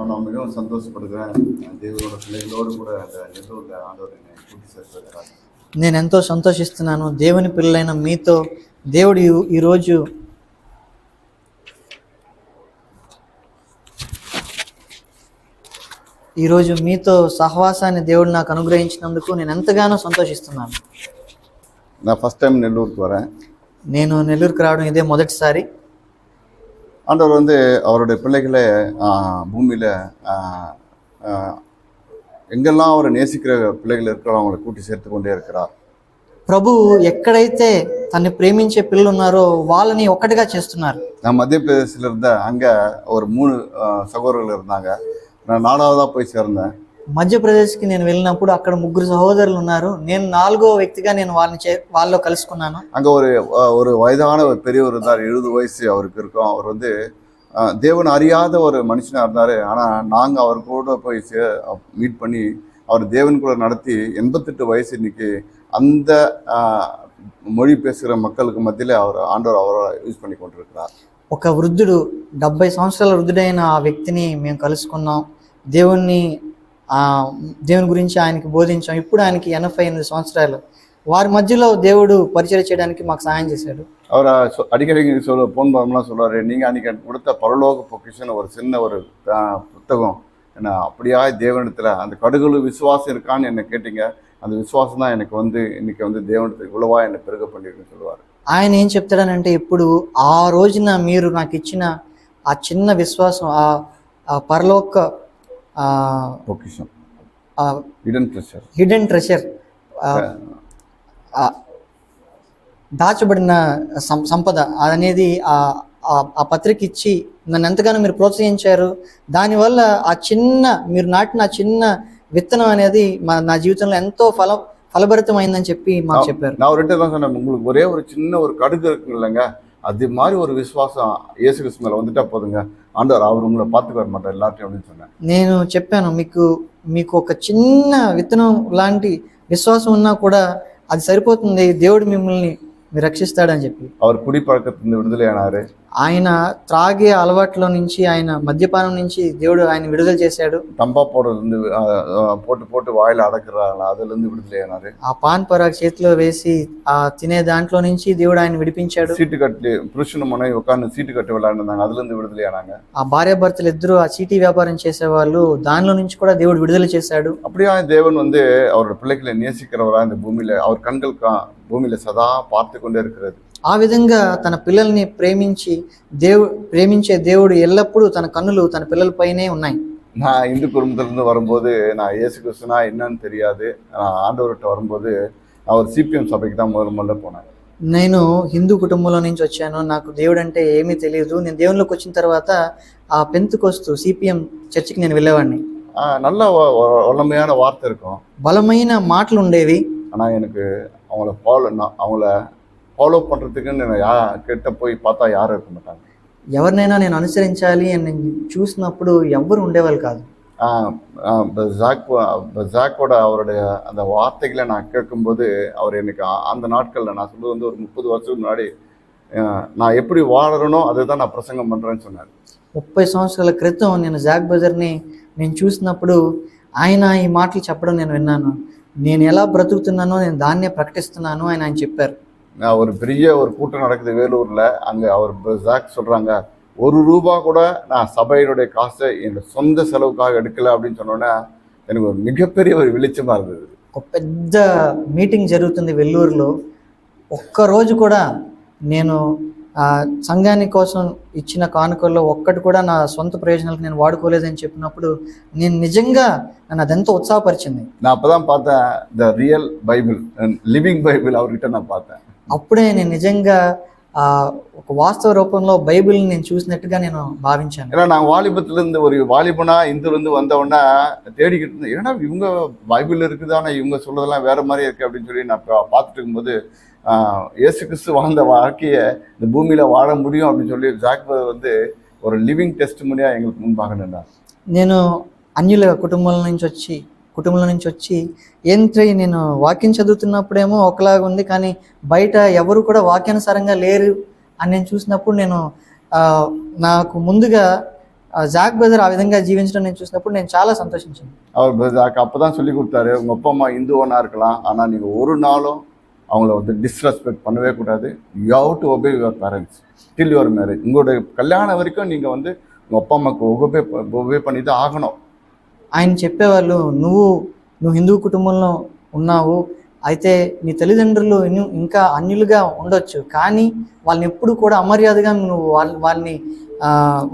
நான் மிகவும் சந்தோஷப்படுகிறேன் தேவனோட பிள்ளைகளோடு கூட அந்த நெல்லூரில் ஆண்டவர் என்னை கூட்டி சேர்த்திருக்கிறார் నేను ఎంతో సంతోషిస్తున్నాను దేవుని పిల్లలైన మీతో దేవుడు ఈ- ఈరోజు ఈరోజు మీతో సహవాసాన్ని దేవుడు నాకు అనుగ్రహించినందుకు నేను ఎంతగానో సంతోషిస్తున్నాను நான் ஃபஸ்ட் டைம் நெல்லூருக்கு வரேன் నేను నెల్లూరుకు రావడం ఇదే మొదటిసారి ஆண்டவர் வந்து அவருடைய பிள்ளைகளை பூமியில் எங்கெல்லாம் அவர் நேசிக்கிற பிள்ளைகள் இருக்கிறோம் அவங்களை கூட்டி சேர்த்து கொண்டே இருக்கிறார் ప్రభు ఎక్కడైతే తన్ని ప్రేమించే పిల్లలు ఉన్నారో వాళ్ళని ఒక్కటిగా చేస్తున్నారు நான் மத்திய பிரதேசத்தில் இருந்தேன் அங்கே ஒரு மூணு ஆ, சகோதரர்கள் இருந்தாங்க நான் நாலாவதாக போய் சேர்ந்தேன் మధ్యప్రదేశ్కి నేను వెళ్ళినప్పుడు అక్కడ ముగ్గురు సహోదరులు ఉన్నారు నేను నాలుగో వ్యక్తిగా నేను వాళ్ళని చే వాళ్ళలో కలుసుకున్నాను அங்கே ஒரு ஆ, ஒரு வயதான ஒரு பெரியவர் இருந்தார் எழுபது வயசு அவருக்கு இருக்கும் அவர் வந்து ஆ, தேவன் அறியாத ஒரு மனுஷனாக இருந்தார் ஆனால் நாங்கள் அவர் கூட போய் சே மீட் பண்ணி அவர் தேவன் கூட நடத்தி எண்பத்தெட்டு வயசு இன்னைக்கு அந்த ஆ, மொழி பேசுகிற மக்களுக்கு மத்தியில் அவர் ஆண்டவர் அவரை யூஸ் பண்ணி கொண்டிருக்கிறார் ఒక వృద్ధుడు డెబ్బై సంవత్సరాల వృద్ధుడైన ఆ వ్యక్తిని మేము కలుసుకున్నాం దేవుణ్ణి ఆ దేవుని గురించి ఆయనకి బోధించాం ఇప్పుడు ఆయనకి ఎనభై ఎనిమిది సంవత్సరాలు వారి మధ్యలో దేవుడు పరిచయం చేయడానికి మాకు సహాయం చేశాడు அவர் சொ- அடிக்கடி சொல்ல போன் பண்ணலாம் சொல்றாரு நீங்கள் அன்றைக்கி எனக்கு கொடுத்த பரலோக பொக்கிஷன் ஒரு சின்ன ஒரு ஆ, புத்தகம் என்ன அப்படியா தேவனிடத்தில் அந்த கடுகுழு விசுவாசம் இருக்கான்னு என்னை கேட்டீங்க அந்த விசுவாசம் தான் எனக்கு வந்து இன்னைக்கு வந்து தேவனிடத்தில் இவ்வளவா என்னை பெருக பண்ணிருக்குன்னு சொல்லுவார் ఆయన ఏం చెప్తాడనంటే ఇప్పుడు ఆ రోజున మీరు నాకు ఇచ్చిన ఆ చిన్న విశ్వాసం ఆ ఆ పరలోక ఆ பொக்கிஷம் ఆ இடன் ட்ரெஷர் హిడెన్ ట్రెషర్ దాచబడిన సం- సంపద అనేది ఆ ఆ- ఆ పత్రిక ఇచ్చి నన్ను ఎంతగానో మీరు ప్రోత్సహించారు దానివల్ల ఆ చిన్న మీరు నాటిన ఆ చిన్న విత్తనం అనేది మా నా జీవితంలో ఎంతో ఫల ఫలభరితమైందని చెప్పి మాకు చెప్పారు நான் அவர்கிட்ட தான் சொன்னேன் உங்களுக்கு ஒரே ஒரு சின்ன ஒரு கடுகு இருக்கு இல்லைங்க அது மாதிரி ஒரு விசுவாசம் இயேசு கிறிஸ்து மேலே வந்துட்டா போதுங்க ஆண்டவர் அவர் உங்களை பார்த்துக்க வர மாட்டார் எல்லாத்தையும் அப்படின்னு சொன்னேன் నేను చెప్పాను మీకు మీకు ఒక చిన్న విత్తనం లాంటి విశ్వాసం ఉన్నా కూడా అది సరిపోతుంది దేవుడు మిమ్మల్ని రక్షిస్తాడని చెప్పి அவர் குடிப்பழக்கத்திலிருந்து விடுதலையானாரு ఆయన త్రాగే అలవాట్లో నుంచి ఆయన మద్యపానం నుంచి దేవుడు ఆయన విడుదల చేశాడు தம்பா போடுறது போட்டு போட்டு வாயில அடக்குறாங்க அதுல இருந்து விடுதலையானாரு ఆ పాన్ పరాగ్ చేతిలో వేసి ఆ తినే దాంట్లో నుంచి దేవుడు ఆయన విడిపించాడు சீட்டு கட்டி புருஷனும் மனைவி உட்காந்து சீட்டு கட்டி விளையாண்டுருந்தாங்க அதுல இருந்து விடுதலையானாங்க ఆ భార్యాభర్తలు ఇద్దరు ఆ చీటీ వ్యాపారం చేసేవాళ్ళు దానిలో నుంచి కూడా దేవుడు విడుదల చేశాడు அப்படியா தேவன் வந்து அவரோட பிள்ளைகளை நேசிக்கிறவரா இந்த பூமியில அவர் கண்கள் கா- பூமியில சதா பார்த்து கொண்டே இருக்கிறது ఆ విధంగా తన పిల్లల్ని ప్రేమించి దేవు ప్రేమించే దేవుడు ఎల్లప్పుడూ తన కన్నులు తన పిల్లలపైనే ఉన్నాయి நான் இந்து குடும்பத்துல இருந்து வரும்போது நான் இயேசு கிறிஸ்துனா என்னன்னு தெரியாது நான் ஆண்டவர்கிட்ட வரும்போது நான் ஒரு சிபிஎம் சபைக்கு தான் முதல் முதல்ல போனேன் నేను హిందూ కుటుంబంలో నుంచి వచ్చాను నాకు దేవుడు అంటే ఏమీ తెలియదు నేను దేవునిలోకి వచ్చిన తర్వాత ఆ పెంతుకొస్తూ సిపిఎం చర్చికి నేను వెళ్ళేవాడిని ஆஹ் நல்ல வ- வ- வல்லமையான வார்த்தை இருக்கும் బలమైన మాటలు ఉండేవి ஆனா எனக்கு அவங்கள ஃபாலோ அவங்கள ஃபாலோ பண்றதுக்கு நான் யா கிட்ட போய் பார்த்தா யாரும் இருக்க மாட்டாங்க ఎవరినైనా నేను అనుసరించాలి అని నేను చూసినప్పుడు ఎవ్వరు ఉండేవాళ్ళు కాదు ஆஹ் ஆஹ் இப்ப ஜாக் இப்ப ஜாக்கோட அவருடைய அந்த வார்த்தைகளை நான் கேட்கும்போது அவர் எனக்கு அ- அந்த நாட்களில் நான் சொல்றது வந்து ஒரு முப்பது வருஷத்துக்கு முன்னாடி ஆஹ் நான் எப்படி வாழறனோ அதுதான் நான் பிரசங்கம் பண்றேன்னு சொன்னார் ముప్పై సంవత్సరాల క్రితం నేను జాక్ బజర్ని నేను చూసినప్పుడు ఆయన ఈ మాటలు చెప్పడం నేను విన్నాను నేను ఎలా బ్రతుకుతున్నానో నేను దాన్నే ప్రకటిస్తున్నాను అని ఆయన చెప్పారు நான் ஒரு பெரிய ஒரு கூட்டம் நடக்குது வேலூர்ல அங்க அவர் ப- ஜாக் சொல்றாங்க ஒரு ரூபா கூட நான் சபையினுடைய காசை என்னோட சொந்த செலவுக்காக எடுக்கல அப்படின்னு சொன்னோன்னே எனக்கு ஒரு மிகப்பெரிய ஒரு வெளிச்சமா இருந்தது ఒక పెద్ద మీటింగ్ జరుగుతుంది వెల్లూరులో ఒక్క రోజు కూడా నేను ఆ సంఘాని కోసం ఇచ్చిన కానుకల్లో ఒక్కటి కూడా నా సొంత ప్రయోజనాలకు నేను వాడుకోలేదని చెప్పినప్పుడు నేను నిజంగా నన్ను అదెంతో ఉత్సాహపరిచింది நான் அப்பதான் பார்த்தேன் the real Bible living Bible அவர்கிட்ட நான் பார்த்தேன் అప్పుడే నేను నిజంగా ఆ ఒక వాస్తవ రూపంలో బైబిల్ని నేను చూసినట్టుగా నేను భావించాను ஏன்னா நான் வாலிபத்துல இருந்து ஒரு வாலிபனா இந்துல இருந்து வந்தவொடனே தேடிக்கிட்டு இருந்தேன் ஏன்னா இவங்க பைபிள் இருக்குது ஆனா இவங்க சொல்றதெல்லாம் வேற மாதிரி இருக்கு அப்படின்னு சொல்லி நான் பா- பார்த்துட்டு இருக்கும்போது ஆஹ், இயேசு கிறிஸ்து வாழ்ந்த வாழ்க்கையை இந்த பூமியில வாழ முடியும் அப்படின்னு சொல்லி ஜாக் வந்து ஒரு லிவிங் டெஸ்ட் மணியா எங்களுக்கு முன்பாக நின்றார் నేను అన్యుల కుటుంబాల నుంచి వచ్చి కుటుంబంలో నుంచి వచ్చి ఏంట్రై నేను వాక్యం చదువుతున్నప్పుడేమో ఒకలాగా ఉంది కానీ బయట ఎవరు కూడా వాక్యానుసారంగా లేరు అని నేను చూసినప్పుడు నేను ఆ, నాకు ముందుగా ఆ, జాక్ బ్రదర్ ఆ విధంగా జీవించడం నేను చూసినప్పుడు నేను చాలా సంతోషించాను அவர் எனக்கு அப்போ தான் சொல்லி கொடுத்தாரு உங்கள் அப்பா அம்மா இந்துவனாக இருக்கலாம் ஆனால் நீங்கள் ஒரு நாளும் அவங்கள வந்து டிஸ்ரெஸ்பெக்ட் பண்ணவே கூடாது. You have to obey your parents till your marriage உங்களுடைய கல்யாணம் வரைக்கும் நீங்கள் வந்து உங்கள் అప్ప అమ్మకు ఒబే ఒబే పని ఆగను ఆయన చెప్పేవాళ్ళు నువ్వు నువ్వు హిందూ కుటుంబంలో ఉన్నావు. అయితే నీ తల్లిదండ్రులు ఇంకా అన్యులుగా ఉండొచ్చు. కానీ వాళ్ళని ఎప్పుడు కూడా అమర్యాదగా నువ్వు వాళ్ళ వాళ్ళని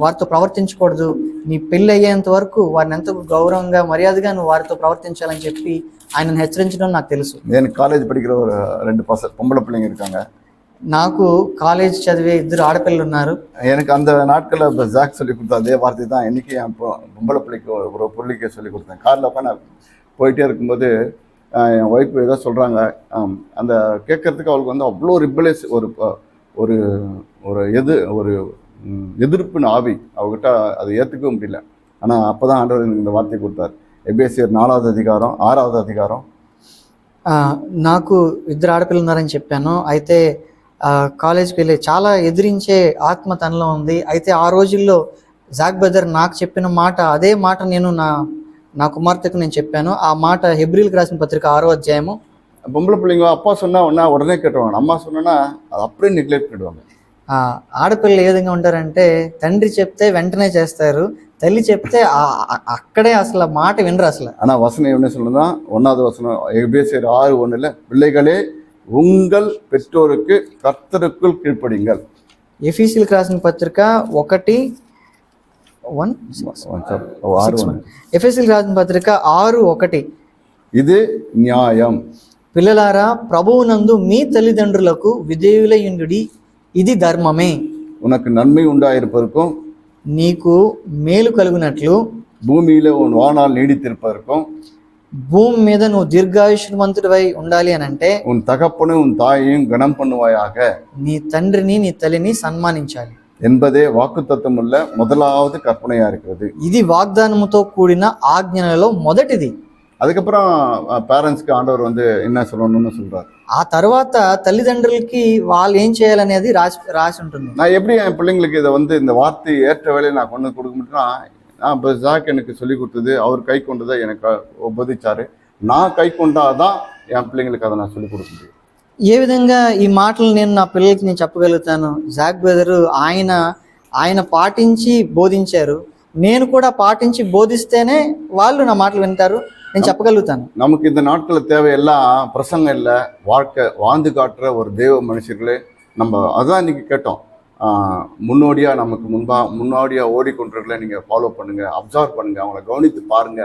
వారితో ప్రవర్తించకూడదు నీ పెళ్ళి అయ్యేంత వరకు వారిని ఎంత గౌరవంగా మర్యాదగా నువ్వు వారితో ప్రవర్తించాలని చెప్పి ఆయనను హెచ్చరించడం నాకు తెలుసు எனக்கு காலேஜ் படிக்கிற ஒரு ரெண்டு பச பொம்பளை பிள்ளைங்க இருக்காங்க నాకు కాలేజ్ చదివే ఇద్దరు ఆడపిల్లలు ఉన్నారు எனக்கு அந்த நாட்களில் இப்போ ஜாக் சொல்லி கொடுத்த அதே வார்த்தை தான் இன்றைக்கி என் பொ- பொம்பளை பிள்ளைக்கு ஒரு ஒரு பிள்ளைக்கு சொல்லி கொடுத்தேன் காரில் உட்காந்து நான் போயிட்டே இருக்கும்போது ஆஹ், என் ஒய்ஃப் ஏதோ சொல்கிறாங்க அந்த கேட்கறதுக்கு அவளுக்கு வந்து அவ்வளோ ரிப்பலேஸ் ஒரு ப- ஒரு ஒரு எது ஒரு ம், எதிர்ப்புன்னு ஆவி அவகிட்ட அதை ஏற்றுக்கவே முடியல ஆனால் அப்போ தான் ஆண்டவர் எனக்கு இந்த வார்த்தை கொடுத்தார் எபேசியர் நாலாவது அதிகாரம் ஆறாவது அதிகாரம் ఆ, నాకు ఇద్దరు ఆడపిల్లలు ఉన్నారని చెప్పాను అయితే ఆ, కాలేజ్కి వెళ్ళి చాలా ఎదిరించే ఆత్మ తనలో ఉంది అయితే ఆ రోజుల్లో జాక్ బ్రదర్ నాకు చెప్పిన మాట అదే మాట నేను నా నా కుమార్తెకు నేను చెప్పాను ఆ మాట హెబ్రిల్కి రాసిన పత్రిక ఆరో అధ్యాయము பொம்பளை பிள்ளைங்க அப்பா சொன்னால் ஒன்றா உடனே கேட்டுருவாங்க அம்மா சொன்னா அது அப்படியே நெக்லெக்ட் பண்ணிடுவாங்க ఆ, ఆడపిల్లలు ఏ విధంగా ఉంటారంటే తండ్రి చెప్తే వెంటనే చేస్తారు తల్లి చెప్తే ఆ- ఆ- అక్కడే అసలు ఆ మాట వినరు అసలు ஆனால் வசனம் என்ன சொல்லுன்னா ஒன்றாவது வசனம் எபேசியர் ஆறு ஒன்றில் பிள்ளைகளே உங்கள் பெற்றோருக்கு கர்த்தருக்குள் கீழ்ப்படிங்கள் ఎఫీసీలకు రాసిన పత్రిక ఒకటి వన్ ஆறு ஒன்று ఎఫ్ఎస్సీలకు రాసిన పత్రిక ఆరు ఒకటి இது நியாயம் పిల్లలారా ప్రభువునందు మీ తల్లిదండ్రులకు విధేయులయుండుడి ఇది ధర్మమే உனக்கு நன்மை உண்டாயிருப்பதற்கும் నీకు మేలు కలుగునట్లు பூமியில உன் வாழ்நாள் நீடித்திருப்பதற்கும் భూమి మీద నువ్వు దీర్ఘాయుష్మంతుడివై ఉండాలి అని అంటే உன் தகப்பனும் உன் தாயையும் கனம் பண்ணுவாயாக నీ తండ్రిని నీ తల్లిని సన్మానించాలి என்பதே வாக்குத்தத்தமுள்ள முதலாவது கற்பனையா இருக்கிறது ఇది వాగ్దానముతో కూడిన ఆజ్ఞలలో మొదటిది அதுக்கப்புறம் பேரண்ட்ஸ்க்கு ஆண்டவர் வந்து என்ன சொல்லணும்னு சொல்றாரு ఆ తర్వాత తల్లిదండ్రులకి వాళ్ళు ఏం చేయాలనేది రాసి రాసి ఉంటుంది நான் எப்படி என் பிள்ளைங்களுக்கு இதை வந்து இந்த வார்த்தை ஏற்ற வேலையை நான் கொண்டு வந்து கொடுக்க முடியும்னா நான் இப்போ ஜாக் எனக்கு சொல்லி கொடுத்தது அவர் கை கொண்டதை எனக்கு உபதிச்சாரு நான் கை கொண்டாதான் என் பிள்ளைங்களுக்கு அதை நான் சொல்லி கொடுக்க முடியும் ఏ విధంగా ఈ మాటలు నేను నా పిల్లలకి నేను చెప్పగలుగుతాను జాక్ బ్రదరు ఆయన ఆయన పాటించి బోధించారు నేను కూడా పాటించి బోధిస్తేనే వాళ్ళు నా మాటలు వింటారు నేను చెప్పగలుగుతాను நமக்கு இந்த நாட்களில் தேவையெல்லாம் பிரசங்கம் இல்லை வாழ்க்கை வாழ்ந்து காட்டுற ஒரு தெய்வ மனுஷர்களே நம்ம அதான் இன்னைக்கு கேட்டோம் ஆஹ் முன்னோடியா நமக்கு முன்பா முன்னோடியா ஓடிக்கொண்டிருக்கல நீங்க ஃபாலோ பண்ணுங்க அப்சர்வ் பண்ணுங்க அவங்கள கவனித்து பாருங்க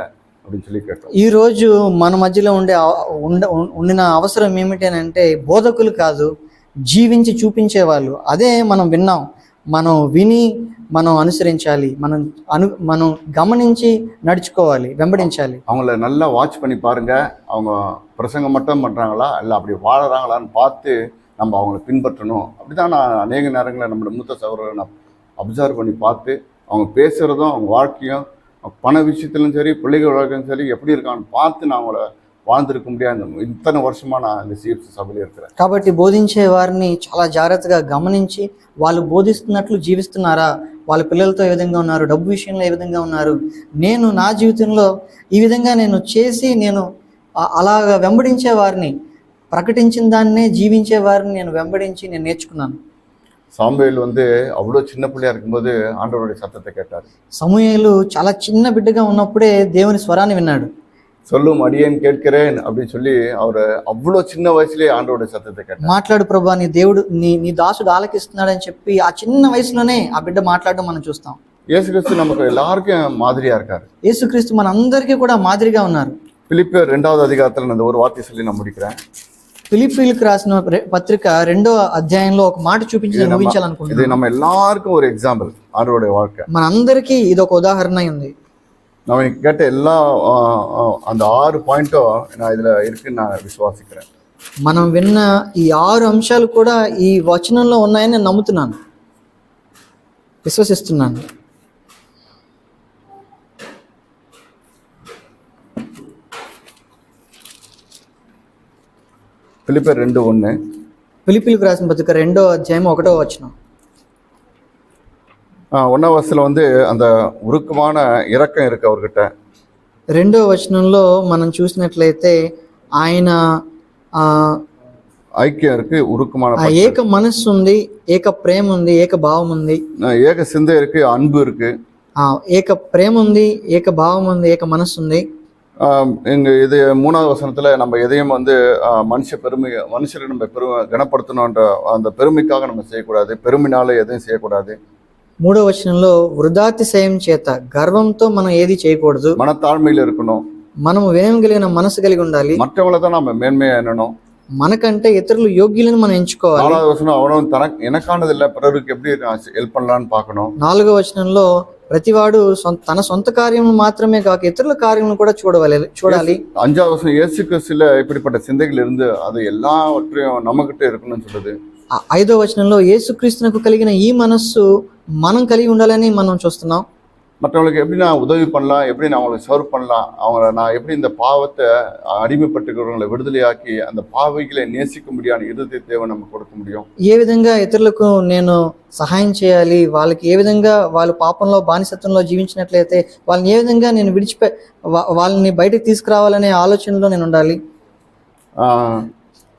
அப்படின்னு சொல்லி கேட்டோம் ఈ రోజు మన మధ్యలో ఉండే అవ- ఉండ ఉం- ఉండిన అవసరం ఏమిటి అని అంటే బోధకులు కాదు జీవించి చూపించే వాళ్ళు అదే మనం విన్నాం మనం విని మనం అనుసరించాలి మనం అను మనం గమనించి నడుచుకోవాలి వెంబడించాలి அவங்கள நல்லா வாட்ச் பண்ணி பாருங்க அவங்க பிரசங்கம் மட்டும் பண்றாங்களா இல்லை அப்படி வாழறாங்களான்னு பார்த்து நம்ம அவங்கள பின்பற்றணும் அப்படிதான் நான் அநேக நேரங்களில் நம்மளோட மூத்த சகோதரரை நான் அப்சர்வ் பண்ணி பார்த்து அவங்க பேசுகிறதும் அவங்க வாழ்க்கையும் பண விஷயத்துலையும் சரி பிள்ளைகள் வாழ்க்கையும் சரி எப்படி இருக்கான்னு பார்த்து நான் அவங்கள வாழ்ந்திருக்க முடியாது இத்தனை வருஷமா நான் இந்த சிஎஃப்சி சபையில் இருக்கிறேன் కాబట్టి బోధించే వారిని చాలా జాగ్రత్తగా గమనించి వాళ్ళు బోధిస్తున్నట్లు జీవిస్తున్నారా వాళ్ళ పిల్లలతో ఏ విధంగా ఉన్నారు డబ్బు విషయంలో ఏ విధంగా ఉన్నారు నేను నా జీవితంలో ఈ విధంగా నేను చేసి నేను ఆ- అలాగ వెంబడించే వారిని ప్రకటించిన దాన్నే జీవించే వారిని నేను వెంబడించి నేను నేర్చుకున్నాను சாம்பேல் வந்து அவ்வளோ சின்ன பிள்ளையா இருக்கும்போது ஆண்டவருடைய சத்தத்தை கேட்டார் సమూహలు చాలా చిన్న బిడ్డగా ఉన్నప్పుడే దేవుని స్వరాన్ని విన్నాడు சொல்லும் அடியேன் கேட்கிறேன் அப்படின்னு சொல்லி அவர் அவ்வளோ சின்ன வயசுலேயே ஆண்டவருடைய சத்தத்தை கேட்டார் మాట్లాడు ప్రభా నీ దేవుడు నీ నీ దాసుడు ఆలకిస్తున్నాడని చెప్పి ఆ చిన్న వయసులోనే ఆ బిడ్డ మాట్లాడడం మనం చూస్తాం இயேசு கிறிஸ்து நமக்கு எல்லாருக்கும் மாதிரியா இருக்காரு యేసుక్రీస్తు మనందరికీ కూడా మాదిరిగా ఉన్నారు பிலிப்பியர் ரெண்டாவது அதிகாரத்தில் நான் இந்த ஒரு வார்த்தை சொல்லி நான் முடிக்கிறேன் ఫిలిప్పీలకు రాసిన రె- పత్రిక రెండో అధ్యాయంలో ఒక మాట చూపించి నేను ఇది ముగించాలనుకుంటున్నాను இது நம்ம எல்லாருக்கும் ஒரு எக்ஸாம்பிள் ஆண்டவருடைய வாழ்க்கை మనందరికీ ఇది ఒక ఉదాహరణ అయి ఉంది நம்ம இன்னைக்கு கேட்ட எல்லா ஆ, ஆ, அந்த ஆறு பாயிண்ட்டும் நான் இதில் இருக்குன்னு நான் விசுவாசிக்கிறேன் మనం విన్న ఈ ఆరు అంశాలు కూడా ఈ వచనంలో ఉన్నాయని నేను నమ్ముతున్నాను విశ్వసిస్తున్నాను பிலிப்பியர் ரெண்டு ஒன்று ఫిలిపీలకు రాసిన పత్రిక రెండో అధ్యాయం ఒకటో వచనం ஒன்றாம் வசத்தில் வந்து அந்த உருக்கமான இரக்கம் இருக்கு அவர்கிட்ட రెండో వచనంలో మనం చూసినట్లయితే ఆయన ఆ, ஐக்கியம் இருக்கு உருக்கமான ఆ ఏక మనస్సు ఉంది ఏక ప్రేమ ఉంది ఏక భావం ఉంది பற்று. ஏக சிந்தை இருக்கு அன்பு இருக்கு ఆ ఏక ప్రేమ ఉంది ఏక భావం ఉంది ఏక మనస్సు ఉంది ஆஹ் இங்க இது மூணாவது வசனத்துல நம்ம எதையும் வந்து ஆஹ் மனுஷ பெருமை மனுஷரை நம்ம பெருமை கனப்படுத்தணுன்ற அந்த பெருமைக்காக நம்ம செய்யக்கூடாது பெருமைனால எதையும் செய்யக்கூடாது మూడో వచనంలో వృధాతిశయం చేత గర్వంతో మనం ఏది చేయకూడదు மனத்தாழ்மையில இருக்கணும் మనము వినయం కలిగిన మనసు కలిగి ఉండాలి மற்றவங்கள தான் நம்ம மேன்மையா எண்ணணும் మనకంటే ఇతరులు యోగ్యులను మనం ఎంచుకోవాలి நாலாவது வசனம் அவனும் தனக்கு எனக்கானது இல்லை பிறருக்கு எப்படி ஹெல்ப் பண்ணலான்னு பார்க்கணும் నాలుగో వచనంలో ప్రతివాడు సొంత తన సొంత కార్యములు మాత్రమే కాక ఇతరుల కార్యములను కూడా చూడవాలి చూడాలి அஞ்சாவது வருஷம் இயேசு கிறிஸ்துல இப்படிப்பட்ட சிந்தைகள் இருந்து அது எல்லாவற்றையும் நம்மகிட்ட இருக்கணும்னு சொல்லுது ఆ ఐదో వచనంలో యేసుక్రీస్తునకు కలిగిన ఈ మనస్సు మనం కలిగి ఉండాలని మనం చూస్తున్నాం மற்றவங்களுக்கு எப்படி நான் உதவி பண்ணலாம் எப்படி நான் அவங்களை சர்வ் பண்ணலாம் அவங்கள நான் எப்படி இந்த பாவத்தை அடிமைப்பட்டுக்கிறவங்களை விடுதலையாக்கி அந்த பாவைகளை நேசிக்க முடியாத இறுதி தேவை நம்ம கொடுக்க முடியும் ఏ విధంగా ఇతరులకు నేను సహాయం చేయాలి వాళ్ళకి ఏ విధంగా వాళ్ళు పాపంలో బానిసత్వంలో జీవించినట్లయితే వాళ్ళని ఏ విధంగా నేను విడిచిపె వా- వాళ్ళని బయటకు తీసుకురావాలనే ఆలోచనలో నేను ఉండాలి ஆஹ்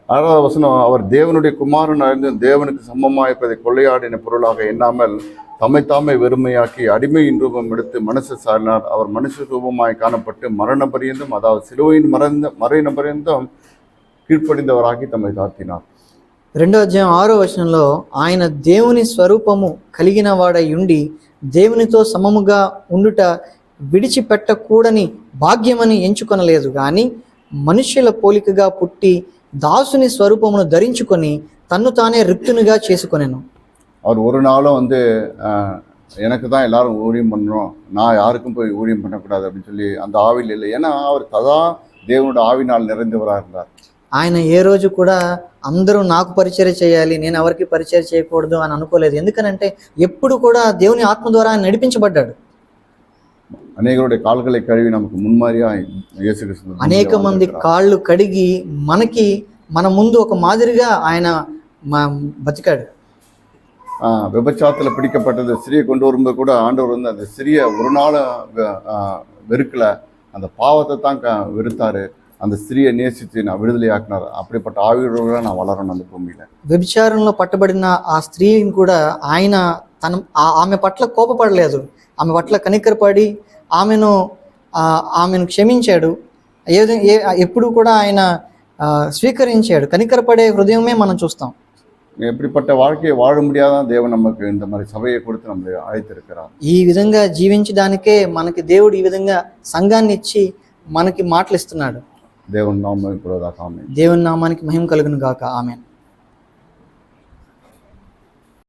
ஆறாவது வசனம் அவர் தேவனுடைய குமாரன் அறிந்து தேவனுக்கு சமமாயிருப்பதை கொள்ளையாடின பொருளாக எண்ணாமல் தம்மை தாமே வெறுமையாக்கி அடிமையின் ரூபம் எடுத்து மனுஷ சாரினார் அவர் மனுஷ ரூபமாய் காணப்பட்டு மரண பரியந்தம் அதாவது சிலுவையின் மறைந்த மறைன பரியந்தம் கீழ்ப்படிந்தவராகி தம்மை தாழ்த்தினார் రెండో అధ్యాయం ఆరో వచనంలో ఆయన దేవుని స్వరూపము కలిగిన వాడై ఉండి దేవునితో సమముగా ఉండుట విడిచిపెట్టకూడని భాగ్యమని ఎంచుకొనలేదు కానీ మనుష్యుల పోలికగా పుట్టి దాసుని స్వరూపమును ధరించుకొని తన్ను తానే రిక్తునిగా చేసుకొనెను அவர் ஒரு நாளும் வந்து ஆஹ், எனக்கு தான் எல்லாரும் ஊழியம் பண்ணணும் நான் யாருக்கும் போய் ஊழியம் பண்ணக்கூடாது அப்படின்னு சொல்லி அந்த ஆவியில் இல்லை ஏன்னா அவர் சதா தேவனோட ஆவினால் நிறைந்தவராக இருந்தார் ఆయన ఏ రోజు కూడా అందరూ నాకు పరిచయం చేయాలి నేను ఎవరికి పరిచయం చేయకూడదు అని అనుకోలేదు ఎందుకనంటే ఎప్పుడు కూడా దేవుని ఆత్మ ద్వారా ఆయన నడిపించబడ్డాడు அநேகருடைய கால்களை கழுவி நமக்கு முன்மாதிரியா இயேசு கிறிஸ்து అనేక మంది కాళ్ళు కడిగి మనకి మన ముందు ఒక మాదిరిగా ఆయన మ- బతికాడు ஆஹ் விபச்சாரத்துல பிடிக்கப்பட்டது சிறிய கொண்டு வரும்போது கூட ஆண்டவர் வந்து அந்த சிறிய ஒரு நாள் வெறுக்கல அந்த பாவத்தை தான் க வெறுத்தாரு அந்த ஸ்திரியை நேசித்து நான் விடுதலையாக்கினார் அப்படிப்பட்ட ஆவியோட நான் வளரணும் அந்த பூமியில వ్యభిచారంలో పట్టబడిన ఆ స్త్రీని కూడా ఆయన తన ఆ- ఆమె పట్ల కోపపడలేదు ఆమె పట్ల కనికరపడి ఆమెను ఆ, ఆమెను క్షమించాడు ఏ విధంగా ఏ ఎప్పుడు కూడా ఆయన ఆ, స్వీకరించాడు కనికరపడే హృదయమే మనం చూస్తాం எப்படிப்பட்ட வாழ்க்கையை வாழ முடியாதான் தேவன் நமக்கு இந்த மாதிரி சபையை கொடுத்து நம்மளை அழைத்திருக்கிறார் ఈ విధంగా జీవించడానికే మనకి దేవుడు ఈ విధంగా సంఘాన్ని ఇచ్చి మనకి మాటలు ఇస్తున్నాడు దేవుని నామం ఇప్పుడు దాకా ఆమె దేవుని నామానికి మహిమ కలుగును గాక. ఆమెన్.